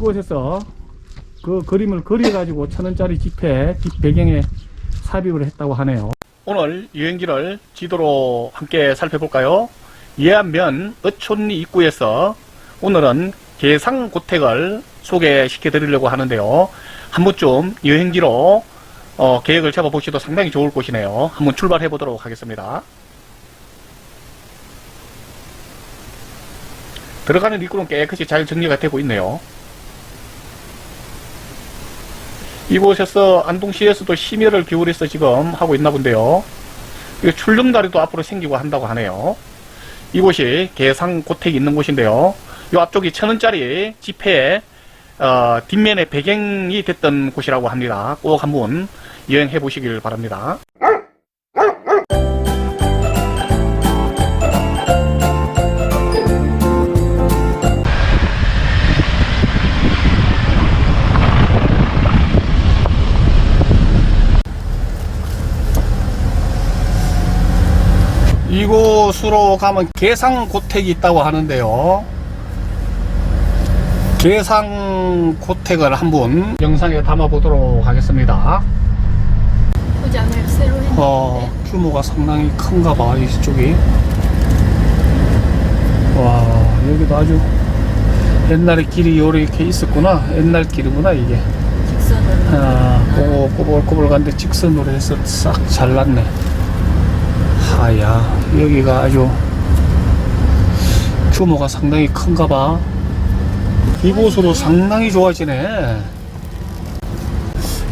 이곳에서 그 그림을 그려가지고 천 원짜리 지폐 뒷 배경에 삽입을 했다고 하네요. 오늘 여행지를 지도로 함께 살펴볼까요? 예안면 어촌리 입구에서 오늘은 계상고택을 소개시켜 드리려고 하는데요. 한 번쯤 여행지로 어, 계획을 잡아보시도 상당히 좋을 곳이네요. 한번 출발해 보도록 하겠습니다. 들어가는 입구는 깨끗이 잘 정리가 되고 있네요. 이곳에서 안동시에서도 심혈을 기울여서 지금 하고 있나 본데요. 출렁다리도 앞으로 생기고 한다고 하네요. 이곳이 계상고택이 있는 곳인데요. 이 앞쪽이 천 원짜리 지폐 어, 뒷면에 배경이 됐던 곳이라고 합니다. 꼭 한번 여행해 보시길 바랍니다. 이곳으로 가면 계상고택이 있다고 하는데요. 계상고택을 한번 영상에 담아보도록 하겠습니다. 포장을 새로 했는데 어, 규모가 상당히 큰가 봐, 이쪽이. 와, 여기도 아주 옛날에 길이 이렇게 있었구나. 옛날 길이구나, 이게. 직선으로 아, 꼬- 꼬불 꼬불 간데 직선으로 해서 싹 잘랐네. 하야, 여기가 아주 규모가 상당히 큰가 봐. 이곳으로 상당히 좋아지네.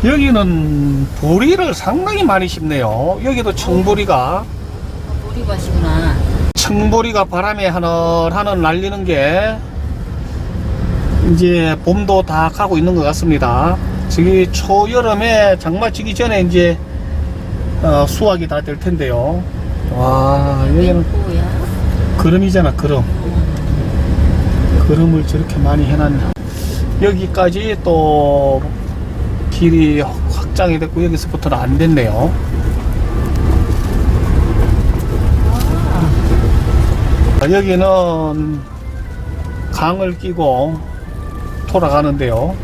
여기는 보리를 상당히 많이 심네요. 여기도 청보리가, 보리밭이구나. 청보리가 바람에 하늘하늘 날리는 게 이제 봄도 다 가고 있는 것 같습니다. 저기 초여름에 장마 지기 전에 이제 어, 수확이 다 될 텐데요. 와 여기는 뭐야? 그름이잖아 그름. 그름을 저렇게 많이 해놨네. 여기까지 또 길이 확장이 됐고 여기서부터는 안 됐네요. 아, 여기는 강을 끼고 돌아가는데요.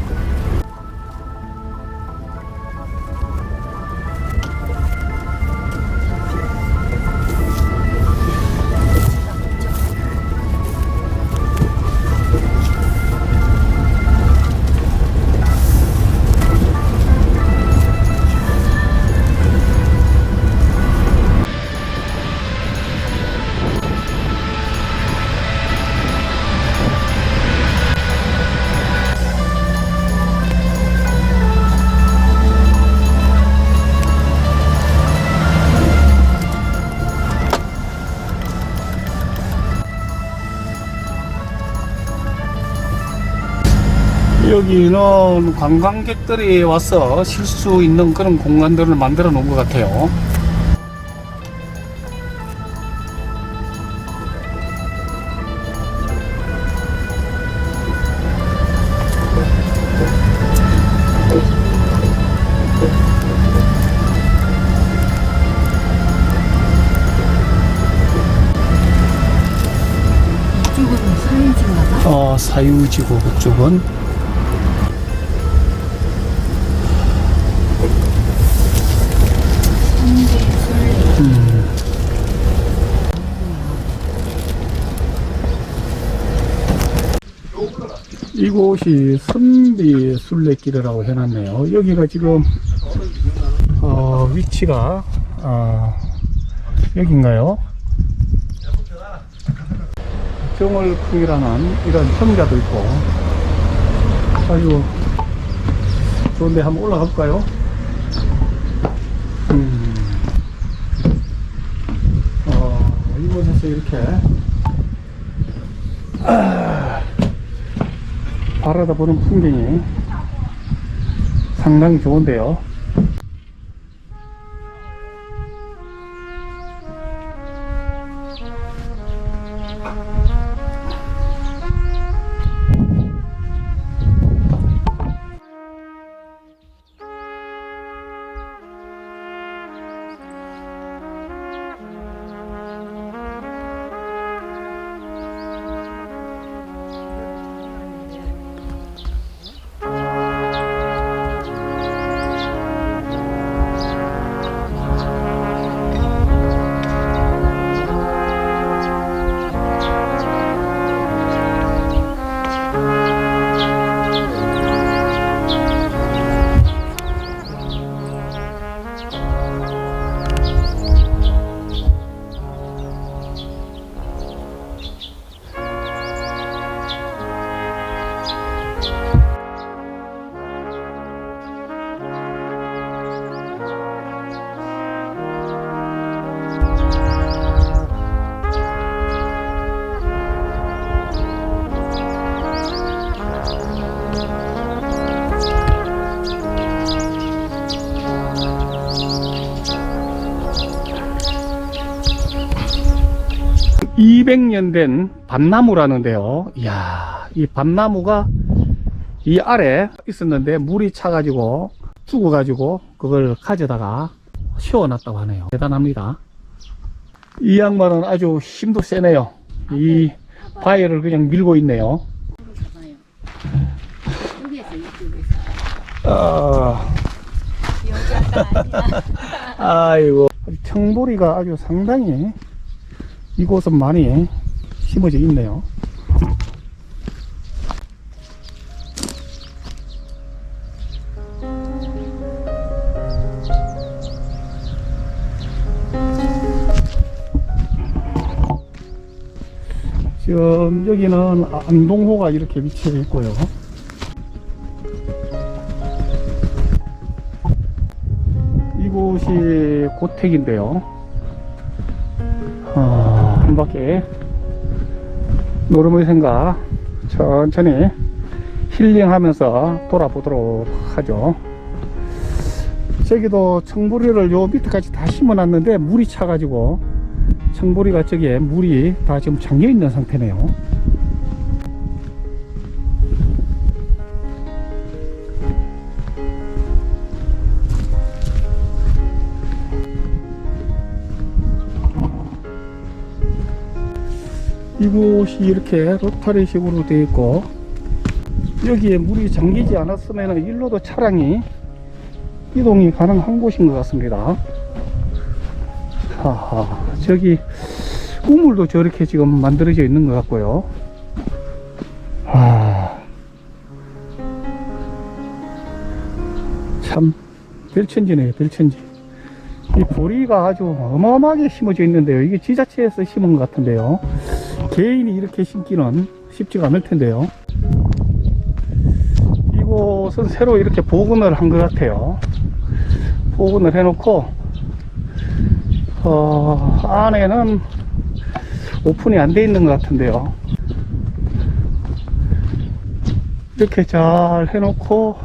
여기는 관광객들이 와서 쉴 수 있는 그런 공간들을 만들어 놓은 것 같아요. 어, 사유지구 그쪽은 이곳이 선비 순례길이라고 해놨네요. 여기가 지금 어, 위치가 어, 여긴가요? 경월풍이라는 이런 형자도 있고 아주 좋은데 한번 올라가 볼까요? 음. 어, 이곳에서 이렇게 아, 바라다 보는 풍경이 상당히 좋은데요. (200년) 된 밭나무라는데요 이야 이 밭나무가 이 아래 있었는데 물이 차가지고 죽어가지고 그걸 가져다가 씌워놨다고 하네요 대단합니다 이 양반은 아주 힘도 세네요 이 바위를 그냥 밀고 있네요. 아. 아이고 청보리가 아주 상당히 이곳은 많이 심어져 있네요 지금 여기는 안동호가 이렇게 위치해 있고요 이곳이 고택인데요. 어, 한 바퀴 노름의 생각 천천히 힐링하면서 돌아보도록 하죠. 저기도 청보리를 요 밑에까지 다 심어놨는데 물이 차가지고 청보리가 저기에 물이 다 지금 잠겨 있는 상태네요. 이곳이 이렇게 로타리 식으로 되어 있고 여기에 물이 잠기지 않았으면 일로도 차량이 이동이 가능한 곳인 것 같습니다. 하하 저기 우물도 저렇게 지금 만들어져 있는 것 같고요. 아, 참 별천지네요 별천지. 이 보리가 아주 어마어마하게 심어져 있는데요. 이게 지자체에서 심은 것 같은데요 개인이 이렇게 심기는 쉽지가 않을 텐데요. 이곳은 새로 이렇게 복원을 한 것 같아요. 복원을 해놓고, 어, 안에는 오픈이 안 돼 있는 것 같은데요. 이렇게 잘 해놓고,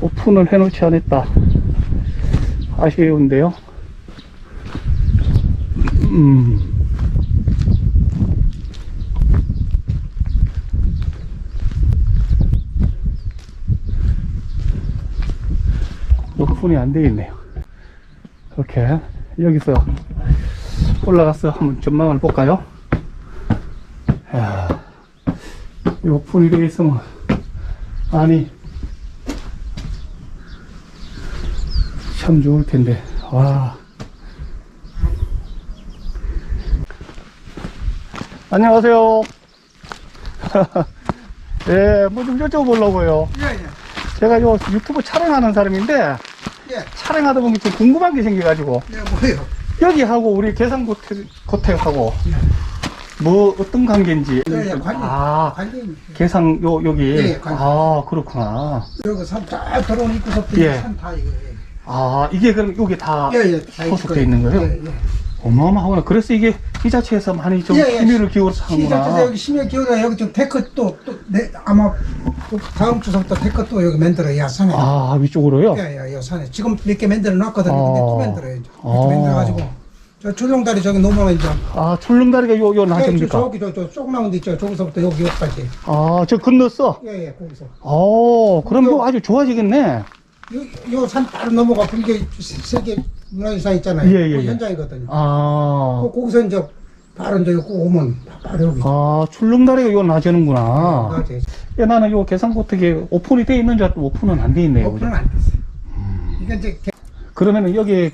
오픈을 해놓지 않았다. 아쉬운데요. 음. 오픈이 안 되어 있네요. 이렇게 여기서 올라가서 한번 전망을 볼까요? 이야, 이 오픈이 되어 있으면 아니 참 좋을 텐데 와 안녕하세요. 예, 뭐 좀 여쭤보려고요. 예, 예. 제가 요 유튜브 촬영하는 사람인데 예, 촬영하다 보면 좀 궁금한 게 생겨가지고 예, 뭐예요? 여기 하고 우리 계산고택 고택하고 뭐 어떤 관계인지 예, 예, 관계. 아 계산 요 여기 예, 관계. 아 그렇구나 여기 산딱 들어온 입구서부터 예. 산다 이거. 아 이게 그럼 여기 다 예, 예. 다 소속돼 있는 거예요? 예, 예. 어마어마하구나 그래서 이게 지자체에서 많이 좀 예, 예. 힘을 기울여서 시작해서 하는구나 여기 심야 기울여 여기 좀 데크 또, 또, 내, 아마 또 다음 주서부터 데크 또 여기 만들어 야 산에. 아 위쪽으로요 예, 예, 예, 산에. 지금 몇 개 만들어 놨거든요. 근데 어. 또 만들어야죠. 어. 이렇게 만들어 가지고. 저 출렁다리 저기 놓으면 이제. 아 출렁다리가 요 요 예, 저, 나십니까 저기 저, 저, 쪽 나온 데 있죠. 저기서부터 여기 여기까지. 아저 건넜어 예, 예, 거기서. 어 그럼 요- 요 아주 좋아지겠네 요 산 따로 넘어가 불교 세계 문화유산 있잖아요. 예, 예, 그 예. 현장이거든요. 아 그 거기서 이제 바로 이제 꼭 오면 바로 여기. 아, 출렁다리가 요 나지는구나. 맞아요. 야, 나는 요 계산고택에 오픈이 돼 있는 줄 알았더니 오픈은 안 돼 있네요. 오픈은 그죠? 안 됐어요. 이게 이제 개- 그러면은 여기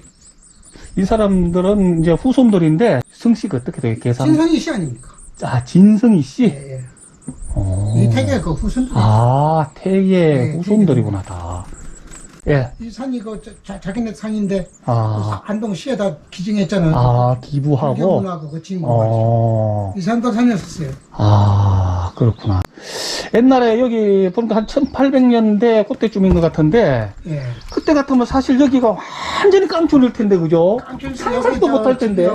이 사람들은 이제 후손들인데 성씨가 어떻게 돼요? 계산? 신선이 씨 아닙니까? 아, 진성희 씨? 예, 예. 어. 이 태계 그 후손들. 아, 태계 네, 후손들이구나, 다. 예. 이 산이 그 자, 자, 자기네 산인데 아, 그 안동 시에다 기증했잖아요. 아, 기부하고. 그 친구 가. 어. 이 산도 산이었어요. 아, 그렇구나. 옛날에 여기 보니까 한 1800년대 그때쯤인 것 같은데, 예. 그때 같으면 사실 여기가 완전히 깡촌일 텐데, 그죠? 상상도 못할 텐데.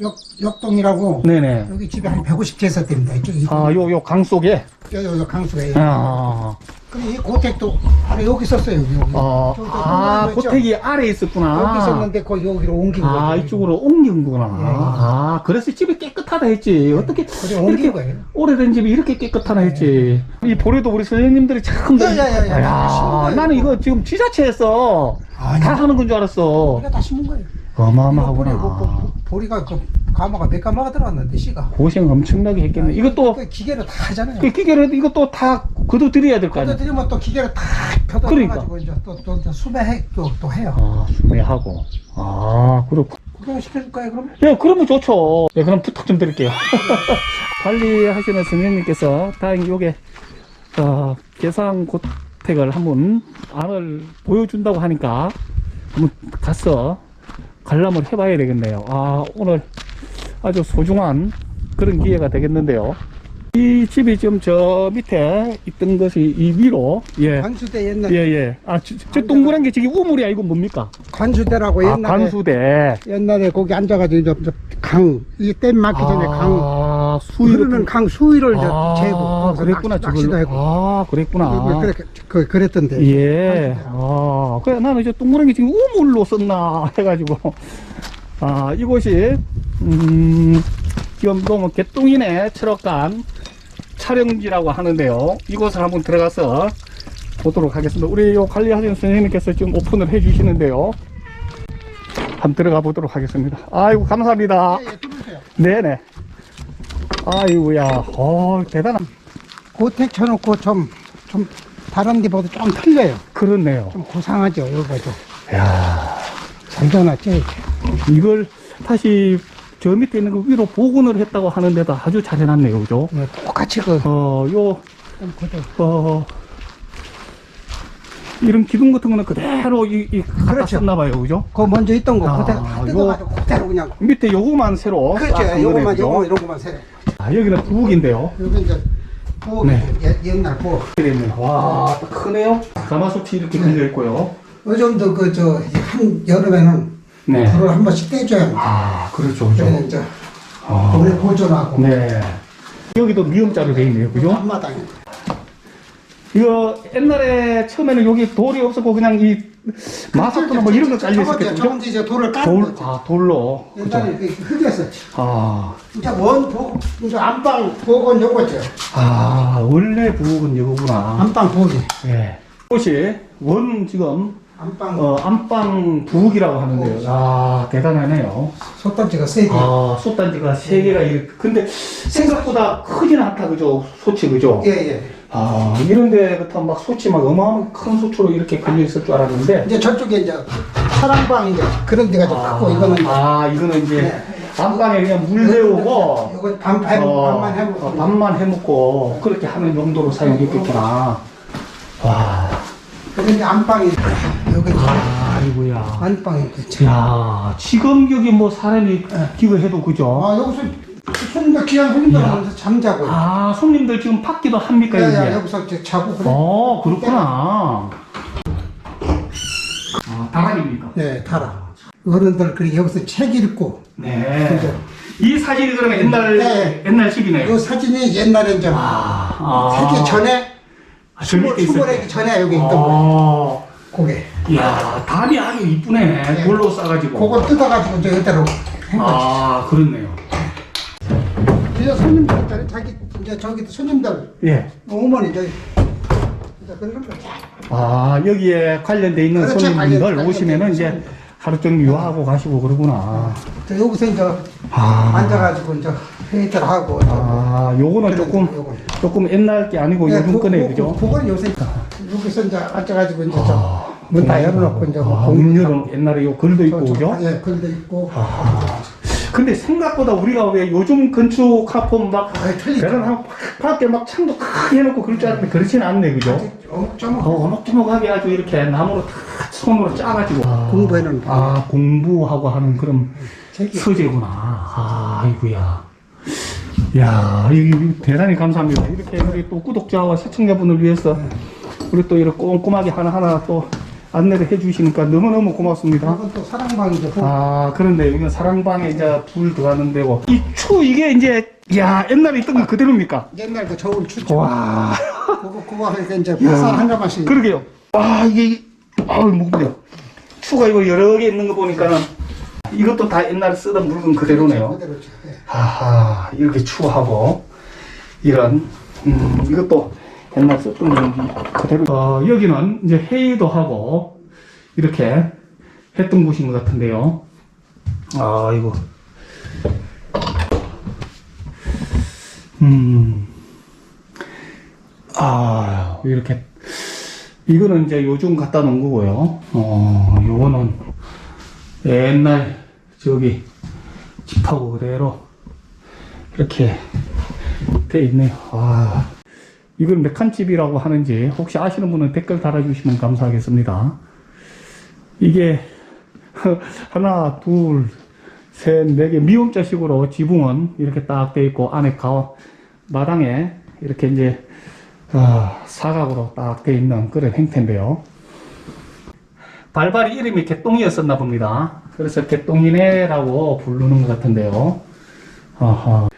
역, 역동이라고 네네. 여기 집에 한 150제서 됩니다. 이쪽 이 아, 요, 요 강 속에? 요, 요, 요 강수에. 아, 근데 이 고택도 바로 여기 있었어요. 여기. 여기. 어, 저, 저 아, 동그란 거 있죠? 고택이 아래에 있었구나. 여기 있었는데 거 여기로 옮긴 거예요. 아, 이쪽으로 옮긴구나. 아, 그래서 집이 깨끗하다 했지. 어떻게 그래 옮긴 이렇게 거예요. 오래된 집이 이렇게 깨끗하나 했지. 이 보리도 우리 선생님들이 참. 야, 야, 야, 야, 야, 나는 이거. 이거 지금 지자체에서 아니. 다 하는 건 줄 알았어. 우리가 다 심은 거예요. 어마어마하구나. 보리, 보리가 그 가마가 몇 가마가 들어왔는데 씨가. 고생 엄청나게 했겠네. 이것도, 그 기계로 다 하잖아요. 그 기계를 이것도 다 거둬들여야 될 거 아니야. 그들이면 또 기계로 다 펴다 그러니까. 가지고 이제 또, 또, 또 수배해도 또 해요. 아, 수매하고. 아, 그렇고. 구경 시켜줄까요, 그럼? 예, 그러면 좋죠. 예, 그럼 부탁 좀 드릴게요. 관리하시는 선생님께서 다행히 요게, 어, 계상 고택을 한번 안을 보여준다고 하니까 한번 가서 관람을 해봐야 되겠네요. 아, 오늘 아주 소중한 그런 기회가 되겠는데요. 이 집이 지금 저 밑에 있던 것이 이 위로, 예. 관수대 옛날 예, 예. 아, 저, 저 동그란 게 저기 우물이 아니고 뭡니까? 관수대라고 아, 옛날에 관수대. 옛날에 거기 앉아가지고 저, 저 강, 이 댐 막기 전에 강, 아, 수위를 흐르는 강 수위를 저 아, 재고 거기서 그랬구나, 낚시, 도 저걸. 하고 아, 그랬구나. 그렇게 그, 그랬던데. 예. 아, 그래, 나는 이제 동그란 게 지금 우물로 썼나 해가지고. 아, 이곳이, 음, 지금 너무 개똥이네, 철학관 촬영지라고 하는데요. 이곳을 한번 들어가서 보도록 하겠습니다. 우리 요 관리하시는 선생님께서 지금 오픈을 해 주시는데요. 한번 들어가 보도록 하겠습니다. 아이고, 감사합니다. 예, 예. 네네. 아이고야, 어, 대단한. 고택 쳐놓고 좀, 좀 다른 데보다 좀 틀려요. 그렇네요. 좀 고상하죠, 좀. 야 이렇게. 이걸 다시 저 밑에 있는 거 위로 복원을 했다고 하는데도 아주 잘 해놨네요, 그죠? 예, 똑같이 그, 어, 요, 좀 그대로. 어, 이런 기둥 같은 거는 그대로 이, 이 갖다 그렇죠. 썼나봐요, 그죠? 그 먼저 있던 거 아, 그대로 다 뜯어가지고 그대로 그냥. 밑에 요거만 새로. 그렇죠, 싹한 요거만, 거네, 요거만, 그죠? 요거만 세. 아, 여기는 부엌인데요. 여기 이제 부엌이 네. 예, 옛날 부엌. 와, 또 크네요. 가마솥이 이렇게 걸려 있고요. 요즘도 그, 저, 한 여름에는 네. 불을 한 번씩 떼줘야 합니다. 아, 그렇죠, 그죠? 그래, 이제, 아, 오래 보존하고. 네. 여기도 미음자로 돼 있네요, 그죠? 앞마당에. 이거 옛날에 처음에는 여기 돌이 없었고 그냥 이 마석도나 뭐 이런 거 깔려 있었겠죠? 저건 이제 돌을 까는 돌, 거죠. 아, 돌로. 그죠? 옛날에 그 흙이었었지. 아, 이제 원 부엌, 이제 안방 부엌은 요거죠. 아, 원래 부엌은 이거구나. 안방 부엌이. 예. 이것이 원 지금, 안방 어, 안방 부엌이라고 하는데요. 아, 대단하네요. 솥단지가 세 개. 아, 솥단지가 세 개가 이렇게. 근데 생각보다 크지는 않다, 그죠? 소치, 그죠? 예, 예. 아, 이런 데 부터 막 소치 막 어마어마한 큰 소치로 이렇게 걸려 있을 줄 알았는데. 이제 저쪽에 이제 사랑방 이제 그런 데가 좀 크고 이거는 이제 아, 이거는 이제 네. 안방에 그냥 물 데우고 이거 반, 반, 어, 반만 해보고 어, 밥만 해먹고 그렇게 하는 용도로 사용했겠구나. 와, 그래서 이제 안방이 여기 이제 아이고야. 안방이 그치. 야, 지금 여기 뭐 사람이 기거해도 그죠? 아 여기서 손님들 귀한 손님들 야. 오면서 잠자고. 아, 손님들 지금 받기도 합니까 야, 이제? 야, 여기서 이제 자고 그래. 어, 그렇구나. 아, 다락입니까? 네, 달아. 어른들 그리 여기서 책 읽고. 네. 그죠. 이 사진이 그러면 옛날 네. 옛날 집이네요. 이 사진이 옛날에 이제 아, 전에 아, 저 밑에 있었 수몰하기 전에 여기 있던 거. 아, 고게. 이야, 담이 아주 이쁘네. 돌로 싸가지고. 그거 뜯어가지고 이제 한 거지. 아, 그렇네요. 이제 손님들 있잖아요. 자기 이제 저기 손님들 예. 어머니 저기 이제 그런 거. 아, 여기에 관련돼 있는 그렇죠, 손님들 관련- 오시면은 관련 이제 손님들. 하루 종일 유하고 가시고 그러구나. 저 여기서 이제 아, 앉아가지고 이제 회의들 하고. 아, 요거는 조금, 요건. 조금 옛날 게 아니고 네, 요즘 그- 거네, 그- 그죠? 그- 그건 요새 여기서 이제 앉아가지고 이제 저문 다 열어놓고 이제 뭐 아, 공유 음료는 옛날에 요 글도 있고, 그죠? 예, 글도 있고. 근데 생각보다 우리가 왜 요즘 건축 하품 막 아이, 틀리죠. 밖에 막 창도 크게 해놓고 그럴 줄 알았는데 그렇지는 않네, 그죠? 어묵저묵 어, 어목조목하게 아주 이렇게 나무로 다 손으로 짜가지고 공부해놓은 아 공부하고 하는 그런 책이. 서재구나 아, 아이고야 야 여기 대단히 감사합니다 이렇게 우리 또 구독자와 시청자분을 위해서 우리 또 이렇게 꼼꼼하게 하나하나 또 안내를 해주시니까 너무너무 고맙습니다. 이건 또 사랑방이죠. 아, 그런데 여기는 사랑방에 이제 불 들어가는 데고. 이 추, 이게 이제, 야 옛날에 있던 거 그대로입니까? 옛날 그 저울 추죠. 와, 그거 그거 하니까 이제 박살 한 자만씩. 그러게요. 와, 이게, 아우, 무겁네요. 추가 이거 여러 개 있는 거 보니까는 이것도 다 옛날에 쓰던 물건 그대로네요. 그대로죠. 예. 하하, 이렇게 추하고, 이런, 음, 이것도 옛날 썼던 건지 그대로. 어, 여기는 이제 회의도 하고, 이렇게 했던 곳인 것 같은데요. 아, 이거. 음. 아, 이렇게. 이거는 이제 요즘 갖다 놓은 거고요. 어, 요거는 옛날 저기 집하고 그대로 이렇게 돼 있네요. 아, 이건 몇칸 집이라고 하는지 혹시 아시는 분은 댓글 달아주시면 감사하겠습니다. 이게 하나, 둘, 셋, 네 개 미음자식으로 지붕은 이렇게 딱 돼 있고 안에 가 마당에 이렇게 이제 아, 사각으로 딱 돼 있는 그런 형태인데요. 발발이 이름이 개똥이었었나 봅니다. 그래서 개똥이네라고 부르는 것 같은데요. 아하.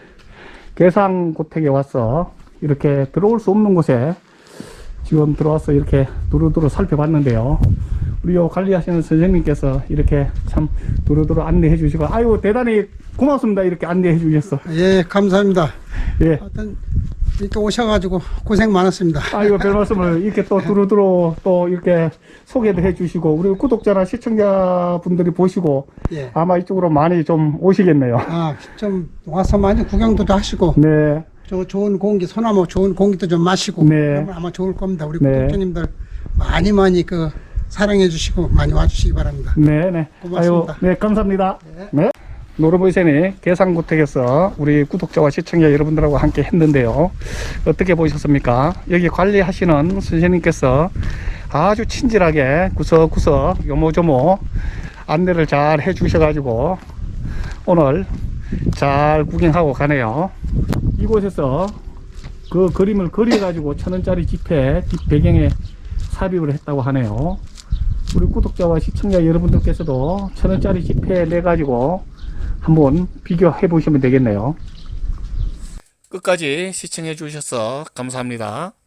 계상고택에 와서 이렇게 들어올 수 없는 곳에 지금 들어와서 이렇게 두루두루 살펴봤는데요. 우리 요 관리하시는 선생님께서 이렇게 참 두루두루 안내해 주시고 아유 대단히 고맙습니다. 이렇게 안내해 주셔서 예, 감사합니다. 예. 하여튼 이렇게 오셔가지고 고생 많았습니다. 아이고 별 말씀을 이렇게 또 두루두루 또 이렇게 소개도 해 주시고 우리 구독자나 시청자 분들이 보시고 예. 아마 이쪽으로 많이 좀 오시겠네요. 아, 좀 와서 많이 구경도 좀 하시고 네. 저 좋은 공기, 소나무 좋은 공기도 좀 마시고 네. 그러면 아마 좋을 겁니다. 우리 네. 구독자님들 많이 많이 그 사랑해 주시고 많이 와주시기 바랍니다. 네, 네. 고맙습니다. 아유, 네, 감사합니다. 네. 네. 노르보이센이 계산구택에서 우리 구독자와 시청자 여러분들하고 함께 했는데요. 어떻게 보셨습니까? 여기 관리하시는 선생님께서 아주 친절하게 구석구석 요모조모 안내를 잘 해주셔가지고 오늘 잘 구경하고 가네요. 이곳에서 그 그림을 그려가지고 천 원짜리 지폐 뒷 배경에 삽입을 했다고 하네요. 우리 구독자와 시청자 여러분들께서도 천 원짜리 지폐 내 가지고 한번 비교해 보시면 되겠네요. 끝까지 시청해 주셔서 감사합니다.